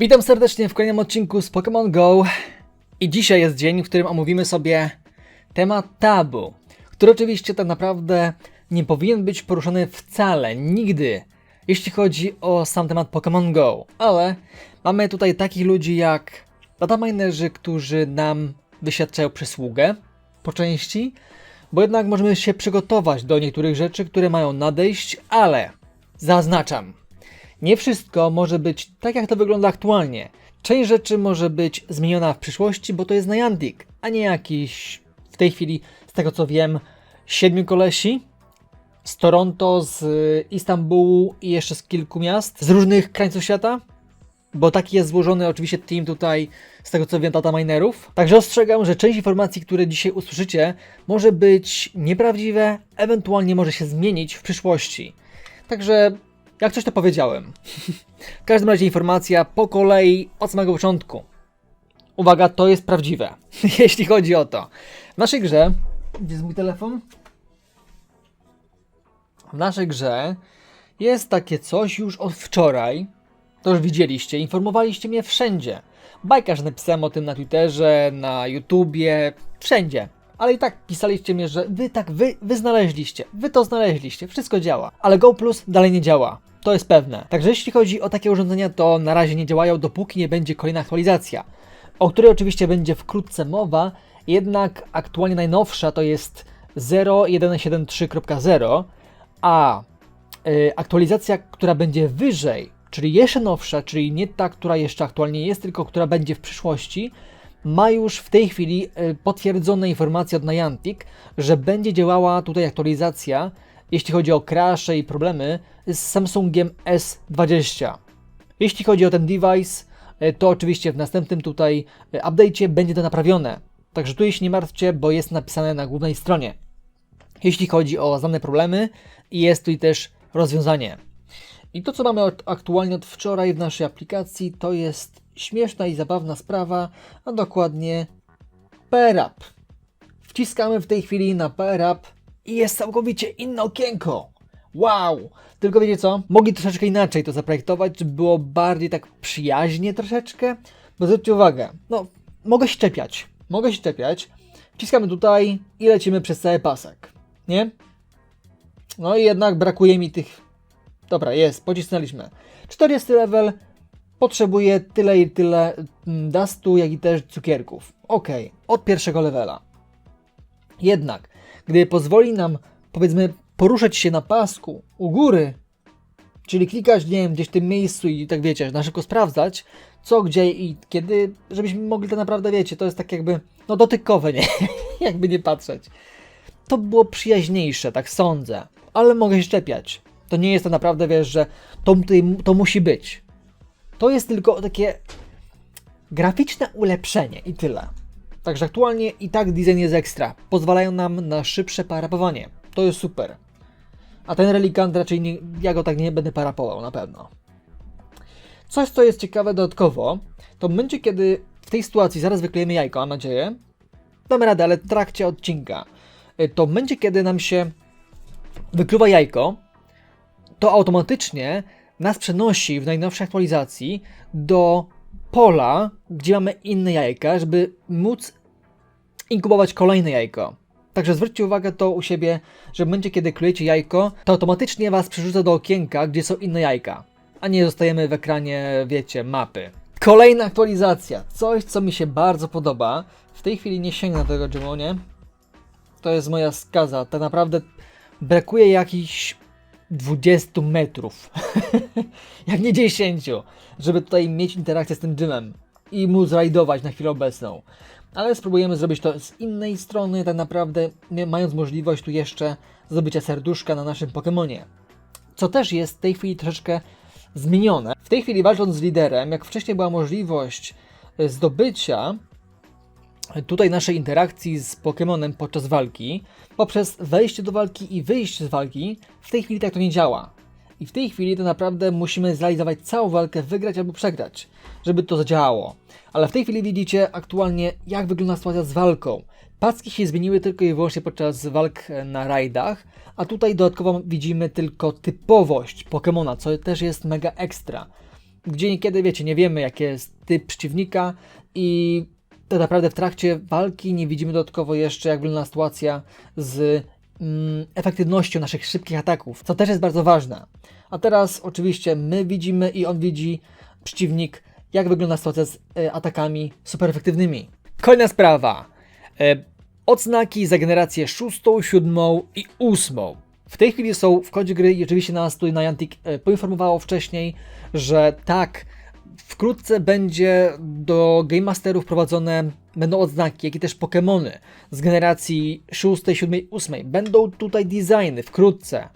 Witam serdecznie w kolejnym odcinku z Pokémon Go. I dzisiaj jest dzień, w którym omówimy sobie temat tabu, który oczywiście tak naprawdę nie powinien być poruszony wcale, nigdy, jeśli chodzi o sam temat Pokémon Go. Ale mamy tutaj takich ludzi jak dataminerzy, którzy nam wyświadczają przysługę po części, bo jednak możemy się przygotować do niektórych rzeczy, które mają nadejść, ale zaznaczam, nie wszystko może być tak, jak to wygląda aktualnie. Część rzeczy może być zmieniona w przyszłości, bo to jest Niantic, a nie jakiś, w tej chwili, z tego co wiem, siedmiu kolesi z Toronto, z Istambułu i jeszcze z kilku miast, z różnych krańców świata. Bo taki jest złożony oczywiście team tutaj, z tego co wiem, data minerów. Także ostrzegam, że część informacji, które dzisiaj usłyszycie, może być nieprawdziwe, ewentualnie może się zmienić w przyszłości. Także jak coś to powiedziałem. w każdym razie informacja po kolei od samego początku. Uwaga, to jest prawdziwe, jeśli chodzi o to. W naszej grze. Gdzie jest mój telefon? W naszej grze jest takie coś już od wczoraj. To już widzieliście, informowaliście mnie wszędzie. Bajka, że napisałem o tym na Twitterze, na YouTubie, wszędzie. Ale i tak pisaliście mnie, że wy tak, wy, wy znaleźliście, wy to znaleźliście, wszystko działa. Ale Go Plus dalej nie działa. To jest pewne. Także jeśli chodzi o takie urządzenia, to na razie nie działają, dopóki nie będzie kolejna aktualizacja, o której oczywiście będzie wkrótce mowa, jednak aktualnie najnowsza to jest 0173.0, a y, aktualizacja, która będzie wyżej, czyli jeszcze nowsza, czyli nie ta, która jeszcze aktualnie jest, tylko która będzie w przyszłości, ma już w tej chwili y, potwierdzone informacje od Niantic, że będzie działała tutaj aktualizacja, jeśli chodzi o crashe i problemy, z Samsungiem S20. Jeśli chodzi o ten device, y, to oczywiście w następnym tutaj y, update'cie będzie to naprawione. Także tu się nie martwcie, bo jest napisane na głównej stronie. Jeśli chodzi o znane problemy, jest tutaj też rozwiązanie. I to, co mamy od, aktualnie od wczoraj w naszej aplikacji, to jest śmieszna i zabawna sprawa, a dokładnie PRAP. Wciskamy w tej chwili na PRAP i jest całkowicie inne okienko. Wow! Tylko wiecie co? Mogli troszeczkę inaczej to zaprojektować, żeby było bardziej tak przyjaźnie troszeczkę. Bo zwróćcie uwagę, no, mogę się czepiać. Mogę się czepiać. Wciskamy tutaj i lecimy przez cały pasek. Nie? No i jednak brakuje mi tych Dobra, jest, pocisnęliśmy. 40 level potrzebuje tyle i tyle mm, dustu, jak i też cukierków. Ok, od pierwszego levela. Jednak, gdy pozwoli nam, powiedzmy, poruszać się na pasku u góry, czyli klikać, nie wiem, gdzieś w tym miejscu i tak wiecie, na szybko sprawdzać, co, gdzie i kiedy, żebyśmy mogli to naprawdę, wiecie, to jest tak jakby, no dotykowe, nie? jakby nie patrzeć. To było przyjaźniejsze, tak sądzę, ale mogę się szczepiać. To nie jest to naprawdę, wiesz, że to, to musi być. To jest tylko takie graficzne ulepszenie i tyle. Także aktualnie i tak design jest ekstra. Pozwalają nam na szybsze parapowanie. To jest super. A ten relikant raczej nie, ja go tak nie będę parapował na pewno. Coś, co jest ciekawe dodatkowo, to w momencie, kiedy w tej sytuacji zaraz wyklejemy jajko, mam nadzieję, damy radę, ale w trakcie odcinka, y, to w momencie, kiedy nam się wykluwa jajko, to automatycznie nas przenosi w najnowszej aktualizacji do pola, gdzie mamy inne jajka, żeby móc inkubować kolejne jajko. Także zwróćcie uwagę to u siebie, że w momencie, kiedy klejecie jajko, to automatycznie Was przerzuca do okienka, gdzie są inne jajka, a nie zostajemy w ekranie, wiecie, mapy. Kolejna aktualizacja, coś co mi się bardzo podoba. W tej chwili nie sięgnę tego Gemonie. To jest moja skaza. Tak naprawdę brakuje jakichś 20 metrów, jak nie 10, żeby tutaj mieć interakcję z tym dymem i móc rajdować na chwilę obecną. Ale spróbujemy zrobić to z innej strony, tak naprawdę mając możliwość tu jeszcze zdobycia serduszka na naszym Pokémonie. Co też jest w tej chwili troszeczkę zmienione. W tej chwili walcząc z liderem, jak wcześniej była możliwość zdobycia tutaj naszej interakcji z Pokémonem podczas walki, poprzez wejście do walki i wyjście z walki, w tej chwili tak to nie działa. I w tej chwili to naprawdę musimy zrealizować całą walkę, wygrać albo przegrać, żeby to zadziałało. Ale w tej chwili widzicie aktualnie, jak wygląda sytuacja z walką. Paski się zmieniły tylko i wyłącznie podczas walk na rajdach, a tutaj dodatkowo widzimy tylko typowość Pokémona, co też jest mega ekstra. gdzie niekiedy, wiecie, nie wiemy, jaki jest typ przeciwnika i tak naprawdę w trakcie walki nie widzimy dodatkowo jeszcze, jak wygląda sytuacja z mm, efektywnością naszych szybkich ataków, co też jest bardzo ważne. A teraz oczywiście my widzimy i on widzi, przeciwnik, jak wygląda sytuacja z e, atakami super efektywnymi. Kolejna sprawa. E, odznaki za generację 6, 7 i 8. W tej chwili są w kodzie gry i oczywiście nas tutaj Niantic e, poinformowało wcześniej, że tak, wkrótce będzie do Game Masterów wprowadzone będą odznaki, jak i też Pokémony z generacji 6, 7, 8. Będą tutaj designy wkrótce,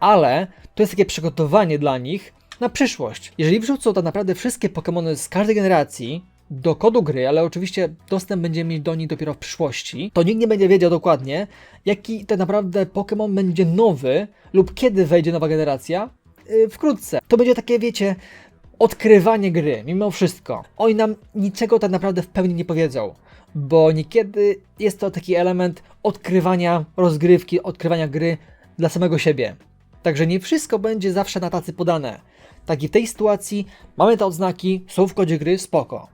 ale to jest takie przygotowanie dla nich na przyszłość. Jeżeli wrzucą tak naprawdę wszystkie Pokémony z każdej generacji do kodu gry, ale oczywiście dostęp będziemy mieć do nich dopiero w przyszłości, to nikt nie będzie wiedział dokładnie, jaki tak naprawdę Pokémon będzie nowy lub kiedy wejdzie nowa generacja yy, wkrótce. To będzie takie, wiecie, odkrywanie gry, mimo wszystko. Oni nam niczego tak naprawdę w pełni nie powiedzą, bo niekiedy jest to taki element odkrywania rozgrywki, odkrywania gry dla samego siebie. Także nie wszystko będzie zawsze na tacy podane. Tak i w tej sytuacji mamy te odznaki, są w kodzie gry, spoko.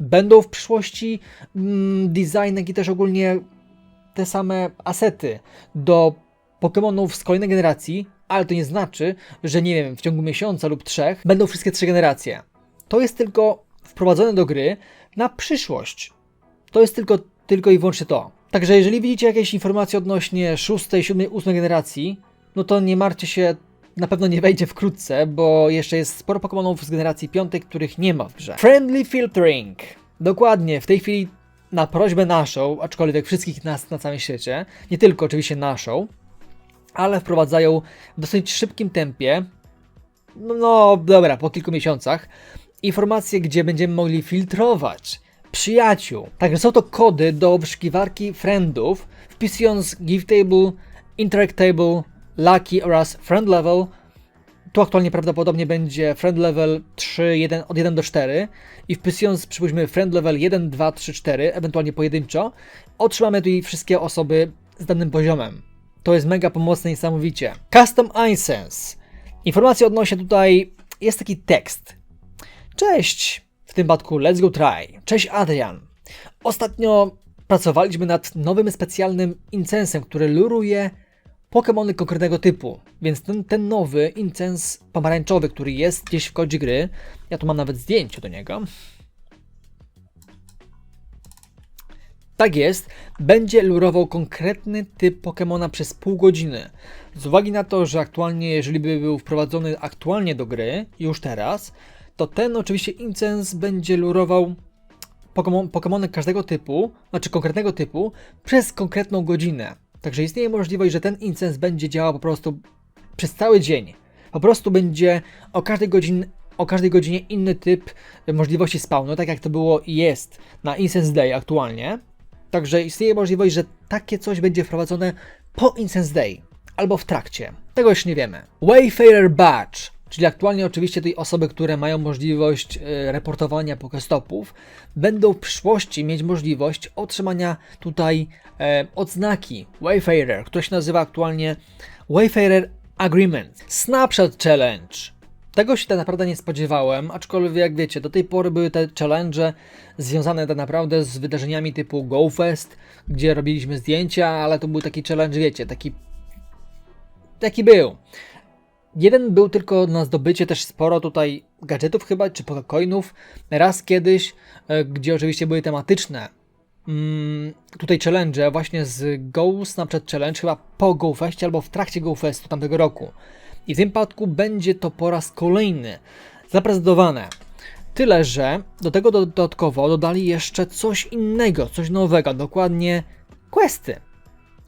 Będą w przyszłości mm, design, jak i też ogólnie te same asety do Pokémonów z kolejnej generacji, ale to nie znaczy, że nie wiem, w ciągu miesiąca lub trzech będą wszystkie trzy generacje. To jest tylko wprowadzone do gry na przyszłość. To jest tylko, tylko i wyłącznie to. Także jeżeli widzicie jakieś informacje odnośnie 6, 7, 8 generacji, no to nie martwcie się, na pewno nie wejdzie wkrótce, bo jeszcze jest sporo Pokémonów z generacji 5, których nie ma w grze. Friendly Filtering. Dokładnie, w tej chwili na prośbę naszą, aczkolwiek wszystkich nas na całym świecie, nie tylko oczywiście naszą, ale wprowadzają w dosyć szybkim tempie, no, no dobra, po kilku miesiącach, informacje, gdzie będziemy mogli filtrować przyjaciół. Także są to kody do wyszukiwarki friendów, wpisując give table, interact table, lucky oraz friend level. Tu aktualnie prawdopodobnie będzie friend level 3, 1, od 1 do 4 i wpisując przypuśćmy friend level 1, 2, 3, 4, ewentualnie pojedynczo, otrzymamy tutaj wszystkie osoby z danym poziomem. To jest mega pomocne niesamowicie. Custom iSense. Informacja odnośnie tutaj jest taki tekst. Cześć, w tym przypadku Let's Go Try. Cześć Adrian. Ostatnio pracowaliśmy nad nowym specjalnym incensem, który luruje Pokémony konkretnego typu. Więc ten, ten nowy incens pomarańczowy, który jest gdzieś w kodzie gry, ja tu mam nawet zdjęcie do niego. Tak jest, będzie lurował konkretny typ Pokémona przez pół godziny. Z uwagi na to, że aktualnie, jeżeli by był wprowadzony aktualnie do gry, już teraz, to ten oczywiście incens będzie lurował Pokemony każdego typu, znaczy konkretnego typu, przez konkretną godzinę. Także istnieje możliwość, że ten incens będzie działał po prostu przez cały dzień. Po prostu będzie o każdej godzinie, o każdej godzinie inny typ możliwości spawnu, tak jak to było i jest na Incense Day aktualnie. Także istnieje możliwość, że takie coś będzie wprowadzone po Incense Day albo w trakcie. Tego już nie wiemy. Wayfarer Badge, czyli aktualnie oczywiście tej osoby, które mają możliwość e, reportowania Pokestopów, będą w przyszłości mieć możliwość otrzymania tutaj e, odznaki Wayfarer, która się nazywa aktualnie Wayfarer Agreement. Snapshot Challenge. Tego się tak naprawdę nie spodziewałem, aczkolwiek jak wiecie, do tej pory były te challenge związane tak naprawdę z wydarzeniami typu GoFest, gdzie robiliśmy zdjęcia, ale to był taki challenge, wiecie, taki taki był. Jeden był tylko na zdobycie też sporo tutaj gadżetów chyba, czy coinów. Raz kiedyś, e, gdzie oczywiście były tematyczne mm, tutaj challenge właśnie z Go Snapchat Challenge, chyba po GoFestie albo w trakcie GoFestu tamtego roku. I w tym przypadku będzie to po raz kolejny zaprezentowane. Tyle, że do tego dodatkowo dodali jeszcze coś innego, coś nowego, dokładnie questy.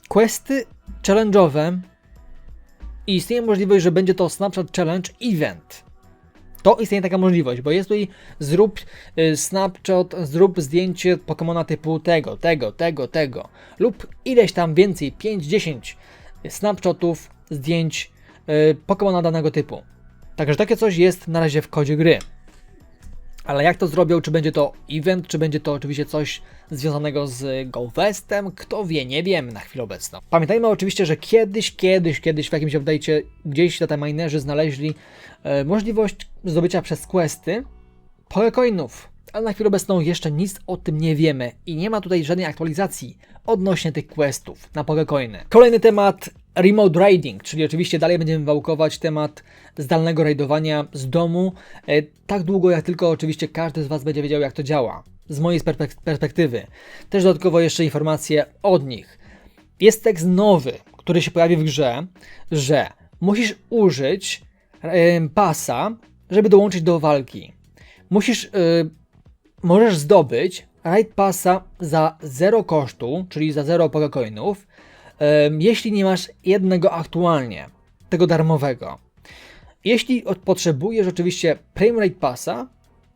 Questy challenge'owe i istnieje możliwość, że będzie to Snapchat Challenge Event. To istnieje taka możliwość, bo jest tutaj zrób y, Snapchat, zrób zdjęcie Pokemona typu tego, tego, tego, tego lub ileś tam więcej, 5-10 Snapchatów, zdjęć y, Pokemona danego typu. Także takie coś jest na razie w kodzie gry. Ale jak to zrobią? Czy będzie to event, czy będzie to oczywiście coś związanego z GoFestem? Kto wie, nie wiem na chwilę obecną. Pamiętajmy oczywiście, że kiedyś, kiedyś, kiedyś w jakimś update'cie gdzieś dataminerzy znaleźli e, możliwość zdobycia przez questy Pokecoinów. Ale na chwilę obecną jeszcze nic o tym nie wiemy i nie ma tutaj żadnej aktualizacji odnośnie tych questów na Pokecoiny. Kolejny temat remote raiding, czyli oczywiście dalej będziemy wałkować temat zdalnego raidowania z domu, e, tak długo jak tylko oczywiście każdy z Was będzie wiedział jak to działa. Z mojej perspek- perspektywy. Też dodatkowo jeszcze informacje od nich. Jest tekst nowy, który się pojawi w grze, że musisz użyć e, pasa, żeby dołączyć do walki. Musisz, e, możesz zdobyć raid passa za 0 kosztu, czyli za 0 pokecoinów, em, jeśli nie masz jednego aktualnie, tego darmowego. Jeśli potrzebujesz oczywiście Prime Raid Passa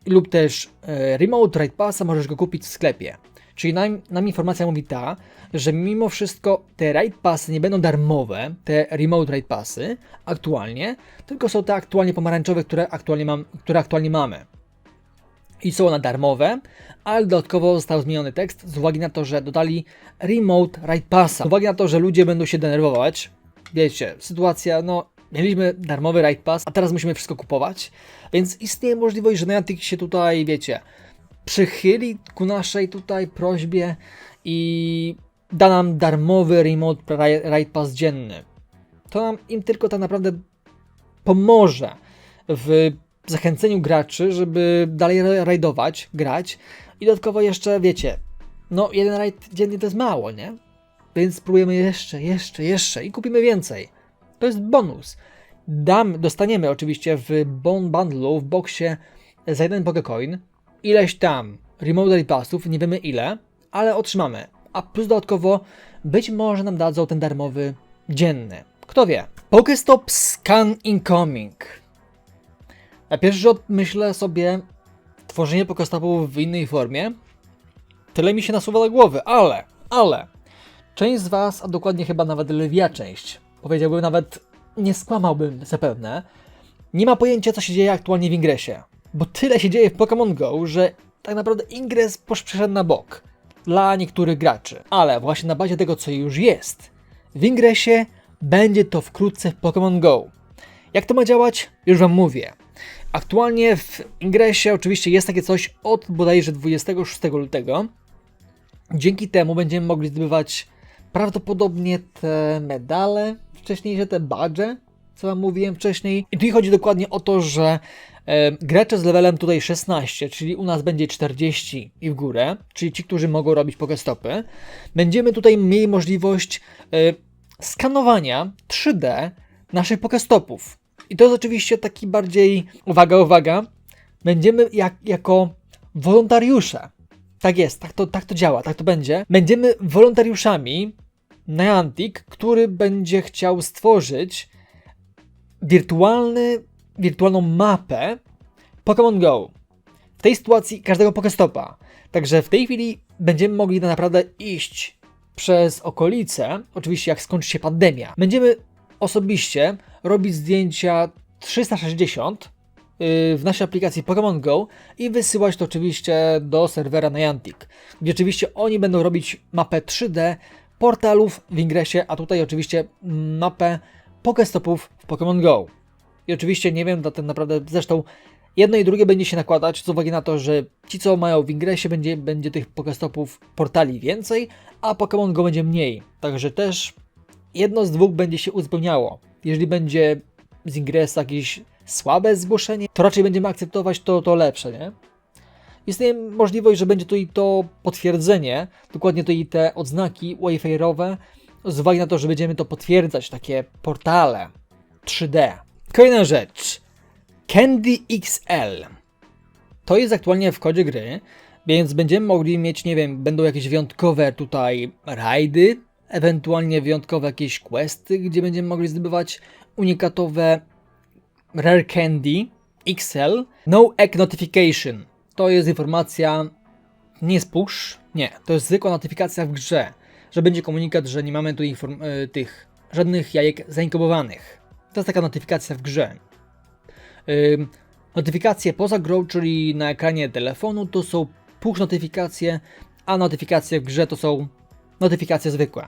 lub też e, Remote Raid Passa, możesz go kupić w sklepie. Czyli nam, nam informacja mówi ta, że mimo wszystko te Raid Passy nie będą darmowe, te Remote Raid Passy aktualnie, tylko są te aktualnie pomarańczowe, które aktualnie, mam, które aktualnie mamy i są one darmowe, ale dodatkowo został zmieniony tekst z uwagi na to, że dodali Remote Ride Passa. Z uwagi na to, że ludzie będą się denerwować. Wiecie, sytuacja, no, mieliśmy darmowy Ride Pass, a teraz musimy wszystko kupować, więc istnieje możliwość, że Niantic się tutaj, wiecie, przychyli ku naszej tutaj prośbie i da nam darmowy Remote Ri- Ride Pass dzienny. To nam im tylko tak naprawdę pomoże w zachęceniu graczy, żeby dalej ra- rajdować, grać i dodatkowo jeszcze, wiecie, no jeden rajd dziennie to jest mało, nie? Więc spróbujemy jeszcze, jeszcze, jeszcze i kupimy więcej. To jest bonus. Dam, dostaniemy oczywiście w Bone Bundle, w boxie za jeden Pokecoin, ileś tam Remote Passów, nie wiemy ile, ale otrzymamy. A plus dodatkowo być może nam dadzą ten darmowy dzienny. Kto wie? Pokestop Scan Incoming. Na pierwszy rzut myślę sobie tworzenie pokestopów w innej formie. Tyle mi się nasuwa do głowy, ale, ale część z Was, a dokładnie chyba nawet lwia część, powiedziałbym nawet, nie skłamałbym zapewne, nie ma pojęcia co się dzieje aktualnie w ingresie. Bo tyle się dzieje w Pokémon Go, że tak naprawdę ingres przeszedł na bok dla niektórych graczy. Ale właśnie na bazie tego co już jest, w ingresie będzie to wkrótce w Pokémon Go. Jak to ma działać? Już Wam mówię. Aktualnie w ingresie oczywiście jest takie coś od bodajże 26 lutego. Dzięki temu będziemy mogli zdobywać prawdopodobnie te medale, wcześniejsze te badże, co Wam mówiłem wcześniej. I tu chodzi dokładnie o to, że e, gracze z levelem tutaj 16, czyli u nas będzie 40 i w górę, czyli ci, którzy mogą robić pokestopy, będziemy tutaj mieli możliwość e, skanowania 3D naszych pokestopów. I to jest oczywiście taki bardziej, uwaga, uwaga, będziemy jak, jako wolontariusze. Tak jest, tak to, tak to działa, tak to będzie. Będziemy wolontariuszami Niantic, który będzie chciał stworzyć wirtualny, wirtualną mapę Pokémon Go. W tej sytuacji każdego Pokestopa. Także w tej chwili będziemy mogli tak naprawdę iść przez okolice, oczywiście jak skończy się pandemia. Będziemy osobiście robić zdjęcia 360 yy, w naszej aplikacji Pokémon Go i wysyłać to oczywiście do serwera Niantic, gdzie oczywiście oni będą robić mapę 3D portalów w ingresie, a tutaj oczywiście mapę Pokestopów w Pokémon Go. I oczywiście nie wiem, ten naprawdę zresztą jedno i drugie będzie się nakładać z uwagi na to, że ci co mają w ingresie będzie, będzie tych Pokestopów portali więcej, a Pokémon Go będzie mniej. Także też jedno z dwóch będzie się uzupełniało. Jeżeli będzie z ingresa jakieś słabe zgłoszenie, to raczej będziemy akceptować to, to lepsze, nie? Istnieje możliwość, że będzie to i to potwierdzenie, dokładnie to i te odznaki Wayfare'owe, z uwagi na to, że będziemy to potwierdzać, takie portale 3D. Kolejna rzecz. Candy XL. To jest aktualnie w kodzie gry, więc będziemy mogli mieć, nie wiem, będą jakieś wyjątkowe tutaj rajdy, ewentualnie wyjątkowe jakieś questy, gdzie będziemy mogli zdobywać unikatowe Rare Candy XL. No Egg Notification. To jest informacja, nie jest push, nie, to jest zwykła notyfikacja w grze, że będzie komunikat, że nie mamy tu e, tych żadnych jajek zainkubowanych. To jest taka notyfikacja w grze. Notyfikacje poza grą, czyli na ekranie telefonu, to są push notyfikacje, a notyfikacje w grze to są notyfikacje zwykłe.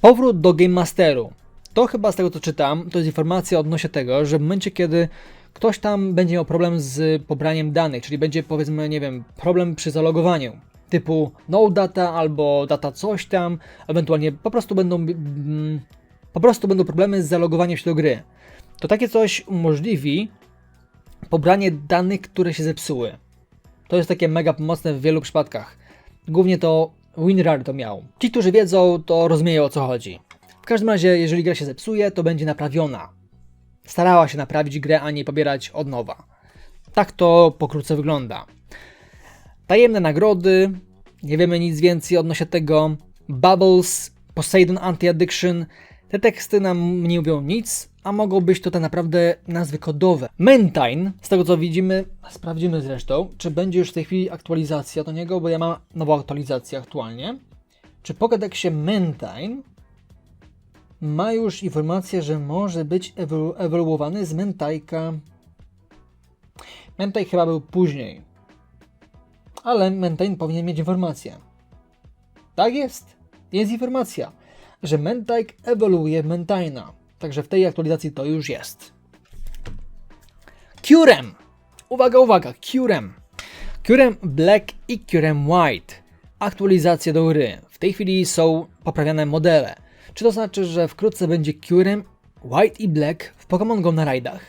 Powrót do Game Masteru. To chyba z tego co czytam, to jest informacja odnośnie tego, że w momencie kiedy ktoś tam będzie miał problem z pobraniem danych, czyli będzie powiedzmy, nie wiem, problem przy zalogowaniu, typu no data albo data coś tam, ewentualnie po prostu będą mm, po prostu będą problemy z zalogowaniem się do gry. To takie coś umożliwi pobranie danych, które się zepsuły. To jest takie mega pomocne w wielu przypadkach. Głównie to WinRAR to miał. Ci, którzy wiedzą, to rozumieją o co chodzi. W każdym razie, jeżeli gra się zepsuje, to będzie naprawiona. Starała się naprawić grę, a nie pobierać od nowa. Tak to pokrótce wygląda. Tajemne nagrody, nie wiemy nic więcej odnośnie tego. Bubbles, Poseidon Anti-Addiction. Te teksty nam nie mówią nic, a mogą być to tak naprawdę nazwy kodowe. Mentine, z tego co widzimy, sprawdzimy zresztą, czy będzie już w tej chwili aktualizacja do niego, bo ja mam nową aktualizację aktualnie. Czy Pokédexie Mentine ma już informację, że może być ewolu- ewoluowany z Mentajka. Mentaj chyba był później. Ale Mentine powinien mieć informację. Tak jest. Jest informacja, że Mentajk ewoluuje w Mentajna. Także w tej aktualizacji to już jest. Curem! Uwaga, uwaga, Curem! Curem Black i Curem White. Aktualizacje do gry. W tej chwili są poprawiane modele. Czy to znaczy, że wkrótce będzie Curem White i Black w Pokémon Go na rajdach?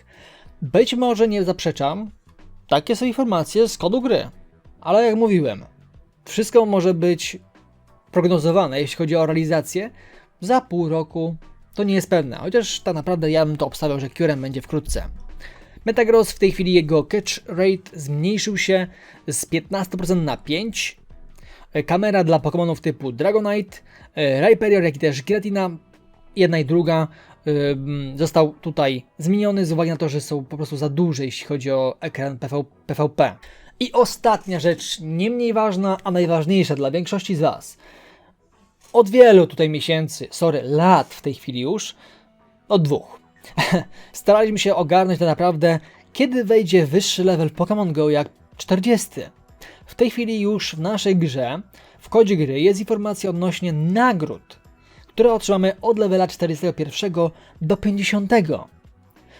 Być może nie zaprzeczam. Takie są informacje z kodu gry. Ale jak mówiłem, wszystko może być prognozowane, jeśli chodzi o realizację, za pół roku to nie jest pewne, chociaż tak naprawdę ja bym to obstawiał, że Curem będzie wkrótce. Metagross w tej chwili jego catch rate zmniejszył się z 15% na 5%. E, Kamera dla Pokémonów typu Dragonite, e, Rhyperior, jak i też Giratina, jedna i druga, ym, został tutaj zmieniony z uwagi na to, że są po prostu za duże, jeśli chodzi o ekran PV, PVP. I ostatnia rzecz, nie mniej ważna, a najważniejsza dla większości z Was. Od wielu tutaj miesięcy, sorry, lat w tej chwili już, od dwóch, staraliśmy się ogarnąć tak naprawdę, kiedy wejdzie wyższy level Pokémon Go jak 40. W tej chwili już w naszej grze, w kodzie gry jest informacja odnośnie nagród, które otrzymamy od levela 41 do 50.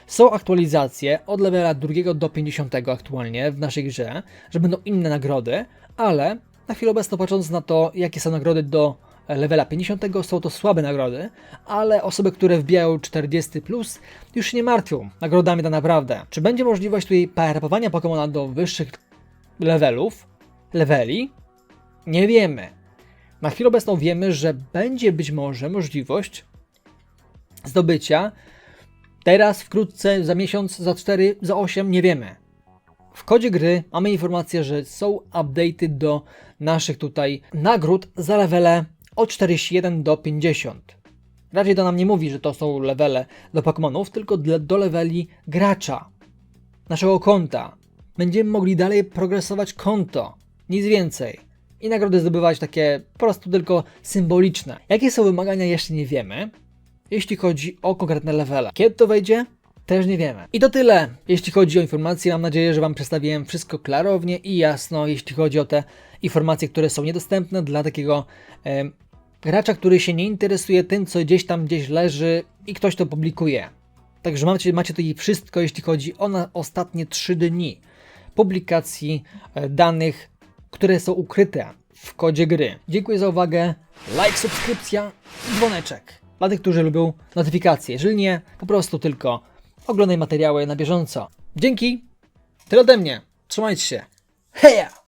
Są aktualizacje od levela 2 do 50 aktualnie w naszej grze, że będą inne nagrody, ale na chwilę obecną patrząc na to, jakie są nagrody do levela 50, są to słabe nagrody, ale osoby, które wbijają 40 plus już się nie martwią nagrodami tak naprawdę. Czy będzie możliwość tutaj parapowania Pokemona do wyższych levelów, leveli? Nie wiemy. Na chwilę obecną wiemy, że będzie być może możliwość zdobycia teraz, wkrótce, za miesiąc, za 4, za 8, nie wiemy. W kodzie gry mamy informację, że są update'y do naszych tutaj nagród za levele od 41 do 50. Raczej to nam nie mówi, że to są levele do Pokémonów, tylko do leveli gracza, naszego konta. Będziemy mogli dalej progresować konto, nic więcej. I nagrody zdobywać takie po prostu tylko symboliczne. Jakie są wymagania jeszcze nie wiemy, jeśli chodzi o konkretne levele. Kiedy to wejdzie? Też nie wiemy. I to tyle, jeśli chodzi o informacje. Mam nadzieję, że Wam przedstawiłem wszystko klarownie i jasno, jeśli chodzi o te informacje, które są niedostępne dla takiego em, gracza, który się nie interesuje tym, co gdzieś tam gdzieś leży i ktoś to publikuje. Także macie, macie tutaj wszystko, jeśli chodzi o na ostatnie 3 dni publikacji e, danych, które są ukryte w kodzie gry. Dziękuję za uwagę. Like, subskrypcja i dzwoneczek. Dla tych, którzy lubią notyfikacje. Jeżeli nie, po prostu tylko oglądaj materiały na bieżąco. Dzięki. Tyle ode mnie. Trzymajcie się. Heja!